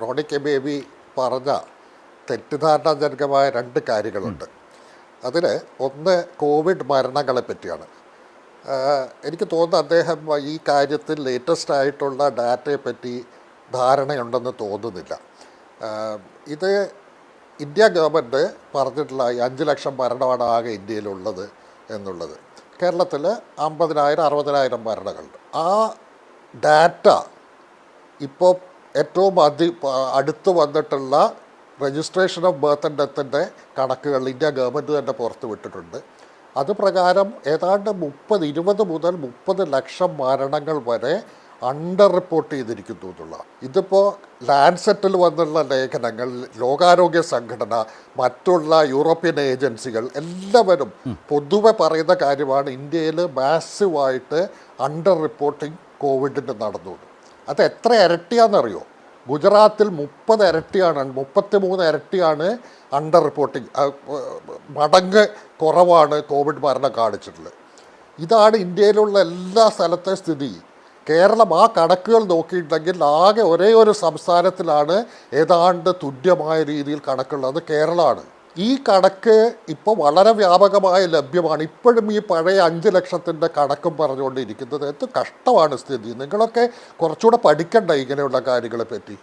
Roni K baby പറഞ്ഞ തെറ്റിദ്ധാരണാജനകമായ രണ്ട് കാര്യങ്ങളുണ്ട്. അതിൽ ഒന്ന് കോവിഡ് മരണങ്ങളെ പറ്റിയാണ്. എനിക്ക് തോന്നുന്നു അദ്ദേഹം ഈ കാര്യത്തിൽ ലേറ്റസ്റ്റ് ആയിട്ടുള്ള ഡാറ്റയെ പറ്റി ധാരണയുണ്ടെന്ന് തോന്നുന്നില്ല. ഇത് ഇന്ത്യ ഗവൺമെന്റ് പറഞ്ഞിട്ടുള്ള ഈ അഞ്ച് ലക്ഷം മരണമാണ് ആകെ ഇന്ത്യയിലുള്ളത് എന്നുള്ളത്. കേരളത്തിൽ അമ്പതിനായിരം അറുപതിനായിരം മരണങ്ങളുണ്ട്. ആ ഡാറ്റ ഇപ്പോൾ ഏറ്റവും അതി അടുത്ത് വന്നിട്ടുള്ള രജിസ്ട്രേഷൻ ഓഫ് ബർത്ത് ആൻഡ് ഡെത്തിന്റെ കണക്കുകൾ ഇന്ത്യ ഗവൺമെന്റ് തന്നെ പുറത്ത് വിട്ടിട്ടുണ്ട്. അത് പ്രകാരം ഏതാണ്ട് മുപ്പത് ഇരുപത് മുതൽ മുപ്പത് ലക്ഷം മരണങ്ങൾ വരെ അണ്ടർ റിപ്പോർട്ട് ചെയ്തിരിക്കുന്നു എന്നുള്ള ഇതിപ്പോൾ ലാൻഡ്സെറ്റിൽ വന്നുള്ള ലേഖനങ്ങൾ ലോകാരോഗ്യ സംഘടന മറ്റുള്ള യൂറോപ്യൻ ഏജൻസികൾ എല്ലാവരും പൊതുവെ പറയുന്ന കാര്യമാണ് ഇന്ത്യയിൽ മാസീവായിട്ട് അണ്ടർ റിപ്പോർട്ടിംഗ് കോവിഡിന്റെ നടന്നു. അത് എത്ര ഇരട്ടിയാണെന്നറിയോ? ഗുജറാത്തിൽ മുപ്പത് ഇരട്ടിയാണ് മുപ്പത്തി മൂന്ന് ഇരട്ടിയാണ് അണ്ടർ റിപ്പോർട്ടിങ് മടങ്ങ് കുറവാണ് കോവിഡ് മരണം കാണിച്ചിട്ടുള്ളത്. ഇതാണ് ഇന്ത്യയിലുള്ള എല്ലാ സ്ഥലത്തെ സ്ഥിതി. കേരളം ആ കണക്കുകൾ നോക്കിയിട്ടുണ്ടെങ്കിൽ ആകെ ഒരേ ഒരു സംസ്ഥാനത്തിലാണ് ഏതാണ്ട് തുല്യമായ രീതിയിൽ കണക്കുള്ളത്. കേരളമാണ്. ഈ കണക്ക് ഇപ്പോൾ വളരെ വ്യാപകമായ ലഭ്യമാണ്. ഇപ്പോഴും ഈ പഴയ അഞ്ച് ലക്ഷത്തിന്റെ കണക്കും പറഞ്ഞുകൊണ്ടിരിക്കുന്നത്. എന്ത് കഷ്ടമാണ് സ്ഥിതി. നിങ്ങളൊക്കെ കുറച്ചുകൂടെ പഠിക്കണ്ട ഇങ്ങനെയുള്ള കാര്യങ്ങളെ പറ്റി.